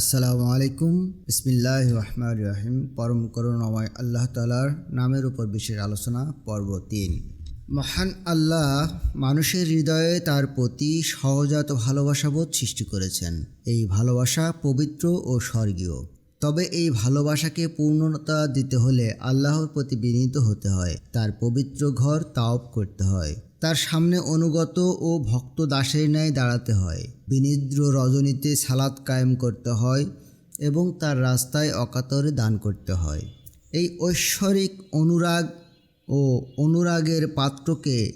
আসসালামু আলাইকুম। ইসমিল্লাহ রহমান রহিম। পরম করুণাময় আল্লাহ তালার নামের উপর বিশেষ আলোচনা, পর্ব তিন। মহান আল্লাহ মানুষের হৃদয়ে তার প্রতি সহজাত ভালোবাসাবোধ সৃষ্টি করেছেন। এই ভালোবাসা পবিত্র ও স্বর্গীয়। তবে এই ভালোবাসাকে পূর্ণতা দিতে হলে আল্লাহর প্রতি বিনীত হতে হয়। তার পবিত্র ঘর তাওপ করতে হয়। তার সামনে অনুগত ও ভক্ত দাসের ন্যায় দাঁড়াতে হয়। বিনিদ্র রজনীতে সালাত কায়েম করতে হয় এবং তার রাস্তায় অকাতরে দান করতে হয়। এই ঐশ্বরিক অনুরাগ ও অনুরাগের পাত্রকে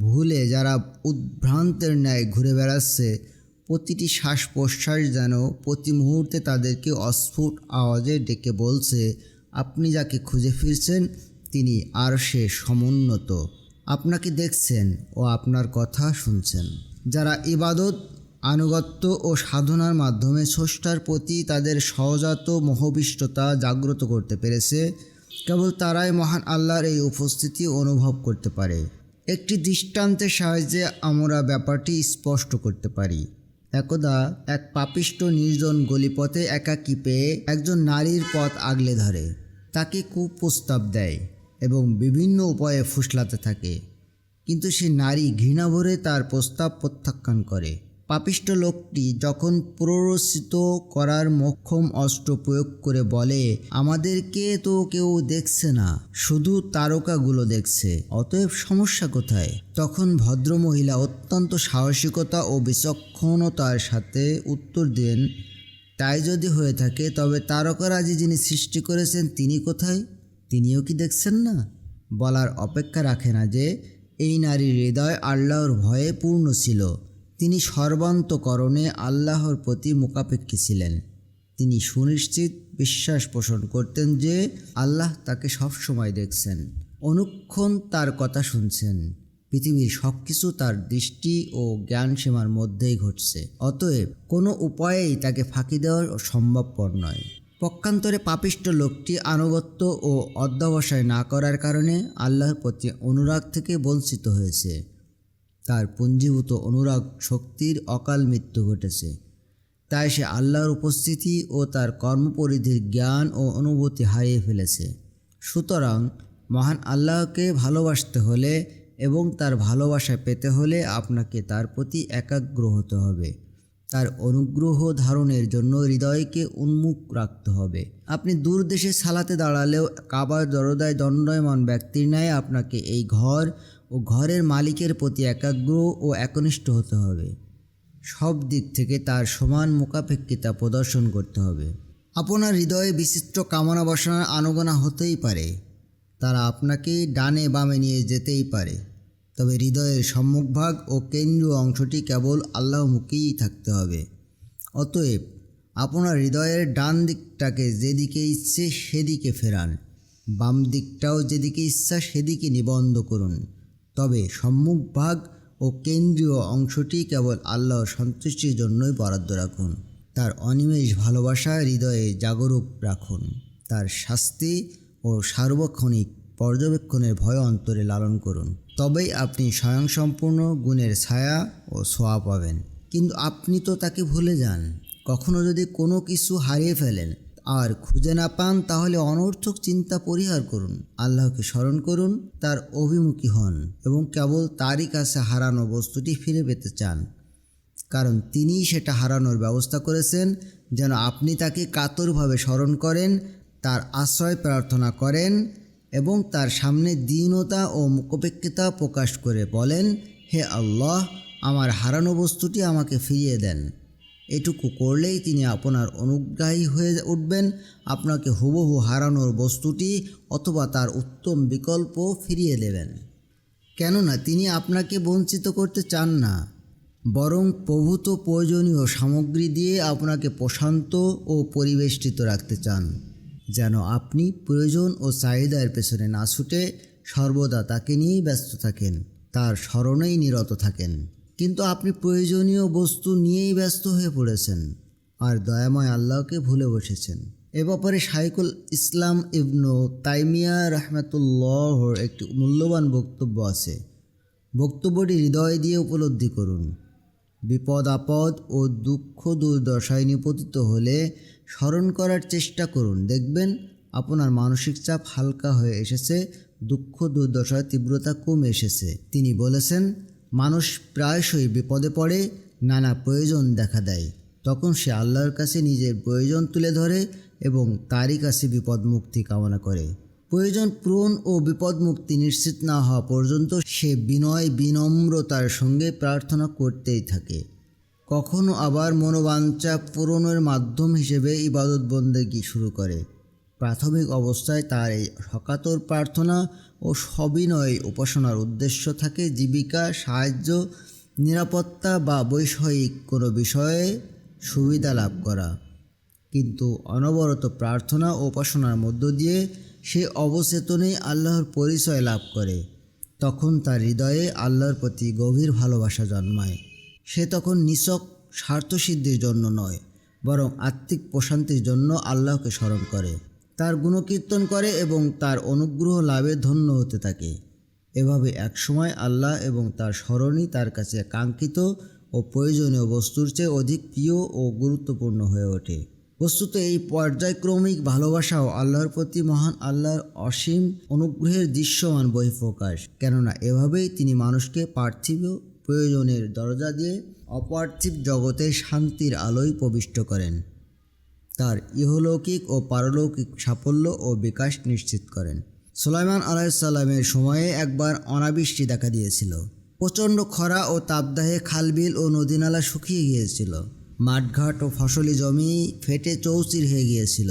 ভুলে যারা উদ্ভ্রান্তের ন্যায় ঘুরে বেড়াচ্ছে, প্রতিটি শ্বাস প্রশ্বাস যেন প্রতি মুহূর্তে তাদেরকে অস্ফুট আওয়াজে ডেকে বলছে, আপনি যাকে খুঁজে ফিরছেন, তিনি আর সে সমুন্নত। আপনাকে দেখছেন ও আপনার কথা শুনছেন। যারা ইবাদত, আনুগত্য ও সাধনার মাধ্যমে স্রষ্টার প্রতি তাদের সহজাত মোহবিষ্টতা জাগ্রত করতে পেরেছে, কেবল তারাই মহান আল্লাহর এই উপস্থিতি অনুভব করতে পারে। একটি দৃষ্টান্তের সাহায্যে আমরা ব্যাপারটি স্পষ্ট করতে পারি। একদা এক পাপিষ্ট নির্জন গলিপথে একাকী পেয়ে একজন নারীর পথ আগলে ধরে। তাকে কুপ্রস্তাব দেয়। এবং বিভিন্ন উপায়ে ফুসলাতে থাকে। কিন্তু সে নারী ঘৃণা ভরে তার প্রস্তাব প্রত্যাখ্যান করে। পাপিষ্ট লোকটি যখন প্ররোচিত করার মক্ষম অস্ত্র প্রয়োগ করে বলে, আমাদেরকে তো কেউ দেখছে না, শুধু তারকাগুলো দেখছে, অতএব সমস্যা কোথায়? তখন ভদ্রমহিলা অত্যন্ত সাহসিকতা ও বিচক্ষণতার সাথে উত্তর দেন, তাই যদি হয়ে থাকে, তবে তারকারাজি যিনি সৃষ্টি করেছেন, তিনি কোথায়? তিনিও কি দেখছেন না? বলার অপেক্ষা রাখে না যে, এই নারীর হৃদয় আল্লাহর ভয়ে পূর্ণ ছিল। তিনি সর্বান্তকরণে আল্লাহর প্রতি মোকাপেক্ষী ছিলেন। তিনি সুনিশ্চিত বিশ্বাস পোষণ করতেন যে, আল্লাহ তাকে সবসময় দেখছেন। অনুক্ষণ তার কথা শুনছেন। পৃথিবীর সব কিছু তার দৃষ্টি ও জ্ঞান সীমার মধ্যেই ঘটছে। অতএব কোনো উপায়েই তাকে ফাঁকি দেওয়া সম্ভবপর নয়। পক্ষান্তরে পাপিষ্ট লোকটি আনুগত্য ও অধ্যবসায় না করার কারণে আল্লাহর প্রতি অনুরাগ থেকে বঞ্চিত হয়েছে। তার পুঞ্জীভূত অনুরাগ শক্তির অকাল মৃত্যু ঘটেছে। তাই সে আল্লাহর উপস্থিতি ও তার কর্মপরিধির জ্ঞান ও অনুভূতি হারিয়ে ফেলেছে। সুতরাং মহান আল্লাহকে ভালোবাসতে হলে এবং তার ভালোবাসা পেতে হলে আপনাকে তার প্রতি একাগ্র হতে হবে। তার অনুগ্রহ ধারণের জন্য হৃদয়কে উন্মুখ রাখতে হবে। আপনি দূর দেশে সালাতে দাঁড়ালেও কাবার দরদায় দণ্ডয়মান ব্যক্তির ন্যায় আপনাকে এই ঘর ও ঘরের মালিকের প্রতি একাগ্র ও একনিষ্ঠ হতে হবে। সব দিক থেকে তার সমান মোকাপেক্ষিতা প্রদর্শন করতে হবে। আপনার হৃদয়ে বিচিত্র কামনা বাসনার আনগোনা হতেই পারে। তারা আপনাকে ডানে বামে নিয়ে যেতেই পারে। তবে হৃদয়ের সম্মুখভাগ ও কেন্দ্রীয় অংশটি কেবল আল্লাহমুখীই থাকতে হবে। অতএব, আপনার হৃদয়ের ডান দিকটাকে যেদিকে ইচ্ছে সেদিকে ফেরান, বাম দিকটাও যেদিকে ইচ্ছা সেদিকে নিবন্ধ করুন। তবে সম্মুখভাগ ও কেন্দ্রীয় অংশটি কেবল আল্লাহর সন্তুষ্টির জন্যই বরাদ্দ রাখুন। তার অনিমেষ ভালোবাসা হৃদয়ে জাগরূক রাখুন। তার শাস্তি ও সার্বক্ষণিক পর্যবেক্ষণের ভয় অন্তরে লালন করুন। তবেই আপনি স্বয়ংসম্পূর্ণ গুণের ছায়া ও ছোঁয়া পাবেন। কিন্তু আপনি তো তাকে ভুলে যান। কখনো যদি কোনো কিছু হারিয়ে ফেলেন আর খুঁজে না পান, তাহলে অনর্থক চিন্তা পরিহার করুন। আল্লাহকে স্মরণ করুন, তার অভিমুখী হন এবং কেবল তারই কাছে হারানো বস্তুটি ফিরে পেতে চান। কারণ তিনিই সেটা হারানোর ব্যবস্থা করেছেন, যেন আপনি তাকে কাতরভাবে স্মরণ করেন, তার আশ্রয় প্রার্থনা করেন এবং তার সামনে দীনতা ও মুখপেক্ষিতা প্রকাশ করে বলেন, হে আল্লাহ, আমার হারানো বস্তুটি আমাকে ফিরিয়ে দেন। এটুকু করলেই তিনি আপনার অনুগ্রাহী হয়ে উঠবেন। আপনাকে হুবহু হারানোর বস্তুটি অথবা তার উত্তম বিকল্প ফিরিয়ে দেবেন। কেননা তিনি আপনাকে বঞ্চিত করতে চান না, বরং প্রভূত প্রয়োজনীয় সামগ্রী দিয়ে আপনাকে প্রশান্ত ও পরিবেষ্টিত রাখতে চান। যেন আপনি প্রয়োজন ও চাহিদার পেছনে না ছুটে সর্বদা তাকে নিয়েই ব্যস্ত থাকেন, তার স্মরণেই নিরত থাকেন। কিন্তু আপনি প্রয়োজনীয় বস্তু নিয়েই ব্যস্ত হয়ে পড়েছেন আর দয়াময় আল্লাহকে ভুলে বসেছেন। এ ব্যাপারে শাইকুল ইসলাম ইবনু তাইমিয়া রহমতুল্লাহর একটি মূল্যবান বক্তব্য আছে। বক্তব্যটি হৃদয় দিয়ে উপলব্ধি করুন। বিপদ আপদ ও দুঃখ দুর্দশায় নিপতিত হলে স্মরণ করার চেষ্টা করুন। দেখবেন আপনার মানসিক চাপ হালকা হয়ে এসেছে, দুঃখ দুর্দশার তীব্রতা কমে এসেছে। তিনি বলেছেন, মানুষ প্রায়শই বিপদে পড়ে, নানা প্রয়োজন দেখা দেয়। তখন সে আল্লাহর কাছে নিজের প্রয়োজন তুলে ধরে এবং তারই কাছে বিপদ মুক্তি কামনা করে। প্রয়োজন পূরণ ও বিপদ মুক্তি নিশ্চিত না হওয়া পর্যন্ত সে বিনয়, বিনম্রতার সঙ্গে প্রার্থনা করতেই থাকে। কখনো আবার মনোবাঞ্ছা পূরণের মাধ্যম হিসেবে ইবাদত বন্দেগি শুরু করে। প্রাথমিক অবস্থায় তার এই সকাতর প্রার্থনা ও সবিনয় উপাসনার উদ্দেশ্য থাকে জীবিকা, সাহায্য, নিরাপত্তা বা বৈষয়িক কোনো বিষয়ে সুবিধা লাভ করা। কিন্তু অনবরত প্রার্থনা ও উপাসনার মধ্য দিয়ে সে অবচেতনেই আল্লাহর পরিচয় লাভ করে। তখন তার হৃদয়ে আল্লাহর প্রতি গভীর ভালোবাসা জন্মায়। সে তখন নিছক স্বার্থসিদ্ধির জন্য নয়, বরং আত্মিক প্রশান্তির জন্য আল্লাহকে স্মরণ করে। তার গুণকীর্তন করে এবং তার অনুগ্রহ লাভে ধন্য হতে থাকে। এভাবে একসময় আল্লাহ এবং তার স্মরণই তার কাছে কাঙ্ক্ষিত ও প্রয়োজনীয় বস্তুর চেয়ে অধিক প্রিয় ও গুরুত্বপূর্ণ হয়ে ওঠে। বস্তুত এই পর্যায়ক্রমিক ভালোবাসাও আল্লাহর প্রতি মহান আল্লাহর অসীম অনুগ্রহের দৃশ্যমান বহিঃপ্রকাশ, কেননা এভাবেই তিনি মানুষকে পার্থিব প্রয়োজনের দরজা দিয়ে অপার্থিব জগতে শান্তির আলোয় প্রবিষ্ট করেন। তার ইহলৌকিক ও পারলৌকিক সাফল্য ও বিকাশ নিশ্চিত করেন। সুলাইমান আলাইসাল্লামের সময়ে একবার অনাবৃষ্টি দেখা দিয়েছিল। প্রচণ্ড খরা ও তাপদাহে খালবিল ও নদীনালা শুকিয়ে গিয়েছিল। মাঠঘাট ও ফসলি জমি ফেটে চৌচির হয়ে গিয়েছিল।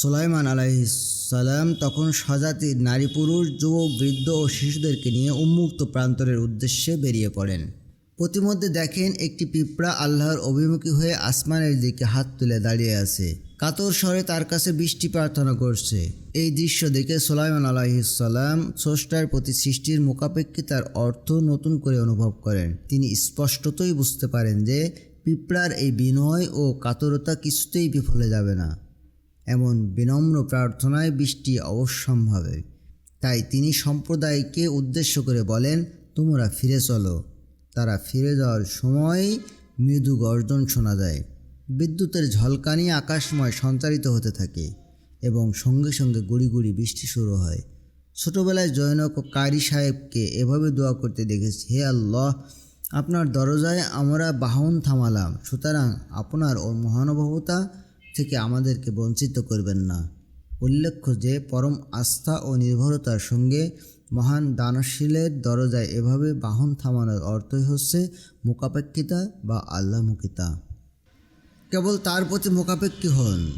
সুলাইমান আলাইসাল্লাম তখন স্বজাতির নারী, পুরুষ, যুবক, বৃদ্ধ ও শিশুদেরকে নিয়ে উন্মুক্ত প্রান্তরের উদ্দেশ্যে বেরিয়ে পড়েন। প্রতিমধ্যে দেখেন একটি পিঁপড়া আল্লাহর অভিমুখী হয়ে আসমানের দিকে হাত তুলে দাঁড়িয়ে আছে। কাতর স্বরে তার কাছে বৃষ্টি প্রার্থনা করছে। এই দৃশ্য দেখে সোলাইমান আলাইসাল্লাম স্রষ্টার প্রতি সৃষ্টির মোকাপেক্ষে তার অর্থ নতুন করে অনুভব করেন। তিনি স্পষ্টতই বুঝতে পারেন যে, পিঁপড়ার এই বিনয় ও কাতরতা কিছুতেই বিফলে যাবে না। এমন বিনম্র প্রার্থনায় বৃষ্টি অবশ্যম্ভাবে। তাই তিনি সম্প্রদায়কে উদ্দেশ্য করে বলেন, তোমরা ফিরে চলো। তারা ফিরে যাওয়ার সময় মৃদু গর্জন শোনা যায়। বিদ্যুতের ঝলকানি আকাশময় সঞ্চারিত হতে থাকে এবং সঙ্গে সঙ্গে গুড়ি গুড়ি বৃষ্টি শুরু হয়। ছোটোবেলায় জয়নক কারি সাহেবকে এভাবে দোয়া করতে দেখেছি, হে আল্লাহ, আপনার দরজায় আমরা বাহন থামালাম, সুতরাং আপনার ও মহানুভবতা থেকে আমাদেরকে বঞ্চিত করবেন না। উল্লেখ্য যে, পরম আস্থা ও নির্ভরতার সঙ্গে মহান দানশীলের দরজায় এভাবে বাহন থামানোর অর্থই হচ্ছে মোকাপেক্ষিতা বা আল্লাহমুখিতা। কেবল তার প্রতি মোকাপেক্ষী হন।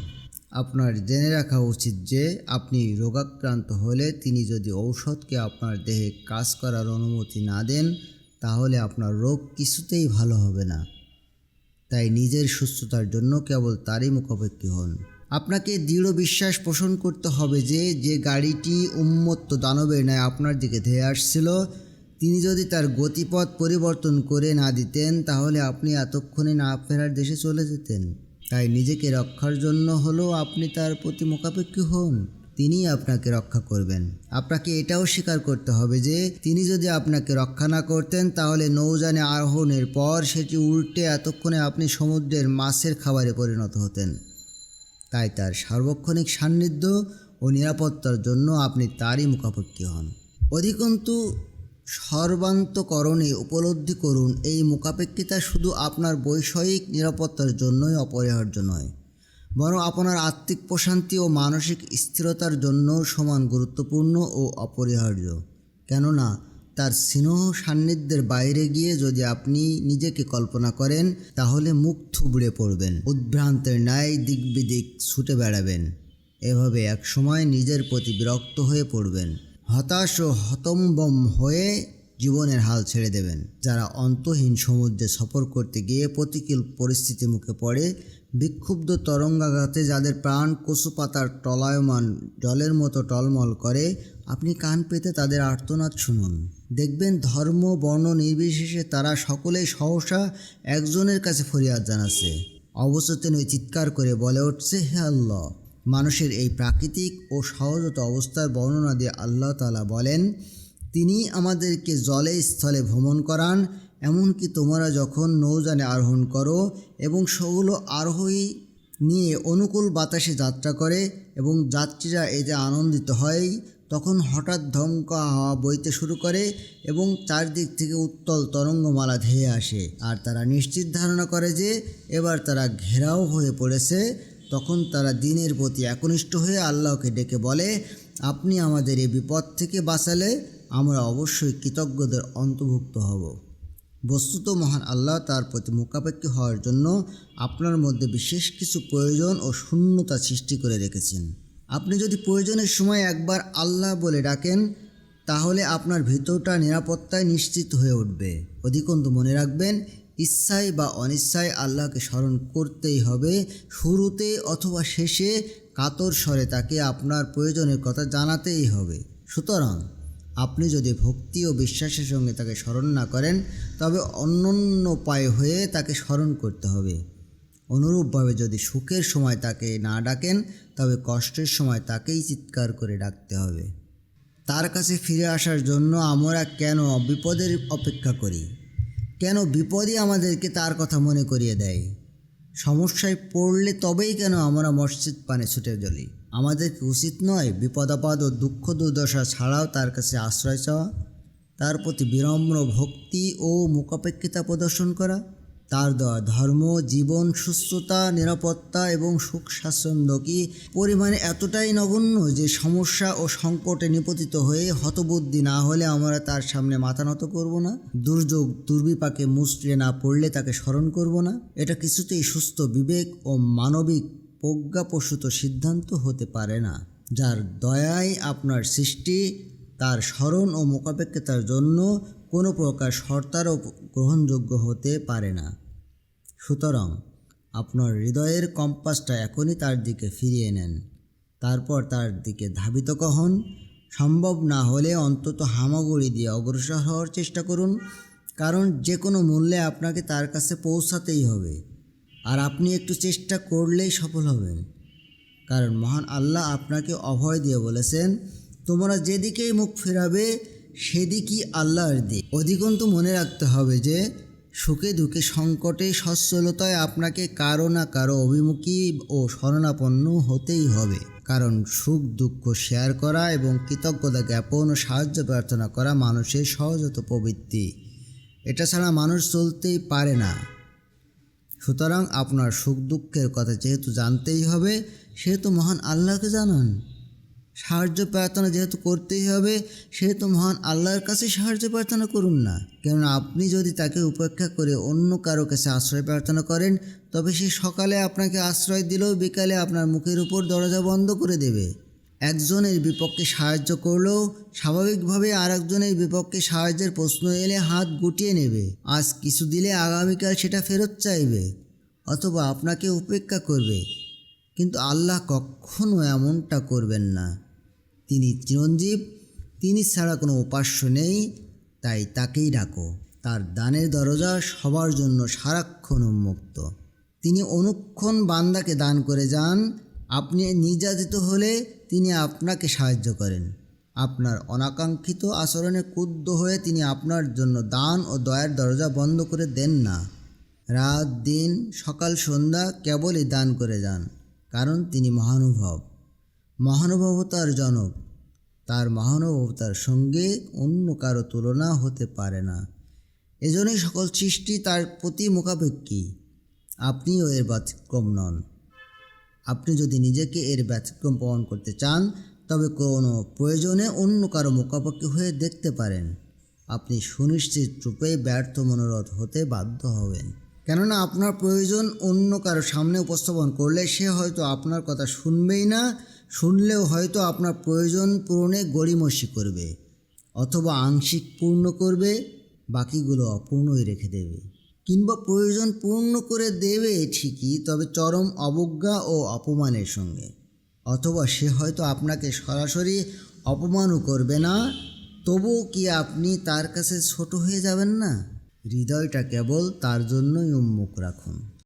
আপনার জেনে রাখা উচিত যে, আপনি রোগাক্রান্ত হলে তিনি যদি ঔষধকে আপনার দেহে কাজ করার অনুমতি না দেন, তাহলে আপনার রোগ কিছুতেই ভালো হবে না। তাই নিজের সুস্থতার জন্য কেবল তারই মুখাপেক্ষী হন। আপনাকে দৃঢ় বিশ্বাস পোষণ করতে হবে যে যে গাড়িটি উন্মত্ত দানবের ন্যায় আপনার দিকে ধেয়ে আসছিল, তিনি যদি তার গতিপথ পরিবর্তন করে না দিতেন, তাহলে আপনি এতক্ষণে না ফেরার দেশে চলে যেতেন। তাই নিজেকে রক্ষার জন্য হলেও আপনি তার প্রতি মোকাপেক্ষী হন। তিনিই আপনাকে রক্ষা করবেন। আপনাকে এটাও স্বীকার করতে হবে যে, তিনি যদি আপনাকে রক্ষা না করতেন, তাহলে নৌযানে আরোহণের পর সেটি উল্টে এতক্ষণে আপনি সমুদ্রের মাছের খাবারে পরিণত হতেন। তাই তার সার্বক্ষণিক সান্নিধ্য ও নিরাপত্তার জন্য আপনি তারই মুখাপেক্ষী হন। অধিকন্তু, সর্বান্তকরণে উপলব্ধি করুন, এই মোকাপেক্ষিতা শুধু আপনার বৈষয়িক নিরাপত্তার জন্যই অপরিহার্য নয়। বরং আপনার আত্মিক প্রশান্তি ও মানসিক স্থিরতার জন্য সমান গুরুত্বপূর্ণ ও অপরিহার্য। কেননা, তার স্নেহ সান্নিধ্যের বাইরে গিয়ে যদি আপনি নিজেকে কল্পনা করেন, তাহলে মুখ থুবড়ে পড়বেন, উদ্ভ্রান্তের ন্যায় দিক বিদিক ছুটে বেড়াবেন। এভাবে একসময় নিজের প্রতি বিরক্ত হয়ে পড়বেন, হতাশ ও হতম্বম হয়ে জীবনের হাল ছেড়ে দেবেন। যারা অন্তহীন সমুদ্রে সফর করতে গিয়ে প্রতিকূল পরিস্থিতি মুখে পড়ে বিক্ষুব্ধ তরঙ্গাঘাতে যাদের প্রাণ কচু পাতার টলায়মান জলের মতো টলমল করে, আপনি কান পেতে তাদের আর্তনাদ শুনুন। দেখবেন ধর্ম, বর্ণ নির্বিশেষে তারা সকলেই সহসা একজনের কাছে ফরিয়াদ জানাচ্ছে। অবচেতনে চিৎকার করে বলে উঠছে, হে আল্লাহ! মানুষের এই প্রাকৃতিক ও সহজত অবস্থার বর্ণনা দিয়ে আল্লাহ তালা বলেন, তিনি আমাদেরকে জলে স্থলে ভ্রমণ করান এমনকি তোমরা যখন নৌযানে আরোহণ করো এবং সেগুলো আরোহী নিয়ে অনুকূল বাতাসে যাত্রা করে এবং যাত্রীরা এতে আনন্দিত হয়, তখন হঠাৎ ধমকা হাওয়া বইতে শুরু করে এবং চারদিক থেকে উত্তল তরঙ্গমালা ধেয়ে আসে। আর তারা নিশ্চিত ধারণা করে যে, এবার তারা ঘেরাও হয়ে পড়েছে। তখন তারা দিনের প্রতি একনিষ্ঠ হয়ে আল্লাহকে ডেকে বলে, আপনি আমাদের এই বিপদ থেকে বাঁচালে আমরা অবশ্যই কৃতজ্ঞদের অন্তর্ভুক্ত হব। বস্তুত মহান আল্লাহ তার প্রতি মোকাপেক্ষী হওয়ার জন্য আপনার মধ্যে বিশেষ কিছু প্রয়োজন ও শূন্যতা সৃষ্টি করে রেখেছেন। আপনি যদি প্রয়োজনের সময় একবার আল্লাহ বলে ডাকেন, তাহলে আপনার ভিতরটা নিরাপত্তায় নিশ্চিত হয়ে উঠবে। অধিকন্তু মনে রাখবেন, ইচ্ছায় বা অনিচ্ছায় আল্লাহকে স্মরণ করতেই হবে, শুরুতে অথবা শেষে কাতর স্বরে তাকে আপনার প্রয়োজনের কথা জানাতেই হবে। সুতরাং আপনি যদি ভক্তি ও বিশ্বাসের সঙ্গে তাকে স্মরণ না করেন, তবে অন্যান্য উপায় হয়ে তাকে স্মরণ করতে হবে। অনুরূপভাবে যদি সুখের সময় তাকে না ডাকেন, তবে কষ্টের সময় তাকেই চিৎকার করে ডাকতে হবে। তার কাছে ফিরে আসার জন্য আমরা কেন বিপদের অপেক্ষা করি? কেন বিপদই আমাদেরকে তার কথা মনে করিয়ে দেয়? সমস্যায় পড়লে তবেই কেন আমরা মসজিদ পানে ছুটে চলি? আমাদের কি উচিত নয় বিপদাপদ ও দুঃখ দুর্দশা ছাড়াও তার কাছে আশ্রয় চাওয়া? তার প্রতি বিনম্র ভক্তি ও মুখাপেক্ষিতা প্রদর্শন করা? তার দেওয়া ধর্ম, জীবন, সুস্থতা, নিরাপত্তা এবং সুখ স্বাচ্ছন্দ্য কি পরিমাণে এতটাই নগণ্য যে সমস্যা ও সংকটে নিপতিত হয়ে হতবুদ্ধি না হলে আমরা তার সামনে মাথা নত করব না? দুর্যোগ, দুর্বিপাকে মুচড়ে না পড়লে তাকে স্মরণ করব না? এটা কিছুতেই সুস্থ বিবেক ও মানবিক প্রজ্ঞাপ্রসূত সিদ্ধান্ত হতে পারে না, যার দয়ায় আপনার সৃষ্টি, তার স্মরণ ও মোকাপেক্ষতার জন্য কোনো প্রকার শর্তারও গ্রহণযোগ্য হতে পারে না। সুতরাং আপনার হৃদয়ের কম্পাসটা এখনই তার দিকে ফিরিয়ে নেন। তারপর তার দিকে ধাবিত হন সম্ভব না হলে অন্তত হামাগুড়ি দিয়ে অগ্রসর হওয়ার চেষ্টা করুন, কারণ যে কোনো মূল্যে আপনাকে তার কাছে পৌঁছাতেই হবে। আর আপনি একটু চেষ্টা করলেই সফল হবেন। কারণ মহান আল্লাহ আপনাকে অভয় দিয়ে বলেছেন, তোমরা যেদিকেই মুখ ফেরাবে, সেদিকই আল্লাহর দিক। অধিকন্তু মনে রাখতে হবে যে, সুখে দুঃখে সংকটে সচ্ছলতায় আপনাকে কারও না কারও অভিমুখী ও শরণাপন্ন হতেই হবে। কারণ সুখ, দুঃখ শেয়ার করা এবং কৃতজ্ঞতা জ্ঞাপন ও সাহায্য প্রার্থনা করা মানুষের সহজত প্রবৃত্তি। এটা ছাড়া মানুষ চলতেই পারে না। সুতরাং আপনার সুখ দুঃখের কথা যেহেতু জানতেই হবে, সেহেতু মহান আল্লাহকে জানান। সাহায্য প্রার্থনা যেহেতু করতেই হবে, সেহেতু মহান আল্লাহর কাছে সাহায্য প্রার্থনা করুন না। কেননা আপনি যদি তাকে উপেক্ষা করে অন্য কারও কাছে আশ্রয় প্রার্থনা করেন, তবে সে সকালে আপনাকে আশ্রয় দিলেও বিকালে আপনার মুখের উপর দরজা বন্ধ করে দেবে। একজনের বিপক্ষে সাহায্য করলেও স্বাভাবিকভাবে আর একজনের বিপক্ষে সাহায্যের প্রশ্ন এলে হাত গুটিয়ে নেবে। আজ কিছু দিলে আগামীকাল সেটা ফেরত চাইবে অথবা আপনাকে উপেক্ষা করবে। কিন্তু আল্লাহ কখনো এমনটা করবেন না। তিনি চিরঞ্জীব, তিনি ছাড়া কোনো উপাস্য নেই, তাই তাকেই ডাকো। তার দানের দরজা সবার জন্য সারাক্ষণ উন্মুক্ত। তিনি অনুক্ষণ বান্দাকে দান করে যান আপনি নির্যাতিত হলে তিনি আপনাকে সাহায্য করেন। আপনার অনাকাঙ্ক্ষিত আচরণে ক্ষুব্ধ হয়ে তিনি আপনার জন্য দান ও দয়ার দরজা বন্ধ করে দেন না। রাত, দিন, সকাল, সন্ধ্যা কেবলই দান করে যান, কারণ তিনি মহানুভব। মহানুভবতার জনক। তার মহানুভবতার সঙ্গে অন্য কারও তুলনা হতে পারে না। এজন্যই সকল সৃষ্টি তার প্রতি মুখাপেক্ষী। আপনিও এর ব্যতিক্রম নন। আপনি যদি নিজেকে এর ব্যতিক্রম প্রমাণ করতে চান, তবে কোনো প্রয়োজনে অন্য কারও মুখাপেক্ষি হয়ে দেখতে পারেন। আপনি সুনিশ্চিত রূপে ব্যর্থ মনোরথ হতে বাধ্য হবেন। কেননা আপনার প্রয়োজন অন্য কারও সামনে উপস্থাপন করলে সে হয়তো আপনার কথা শুনবেই না, শুনলেও হয়তো আপনার প্রয়োজন পূরণে গড়িমসি করবে, অথবা আংশিক পূর্ণ করবে, বাকিগুলো অপূর্ণই রেখে দেবে। কিংবা প্রয়োজন পূর্ণ করে দেবে ঠিকই, তবে চরম অবজ্ঞা ও অপমানের সঙ্গে। অথবা সে হয়তো আপনাকে সরাসরি অপমানও করবে না, তবুও কি আপনি তার কাছে ছোট হয়ে যাবেন না? হৃদয়টা কেবল তার জন্যই উন্মুখ রাখুন।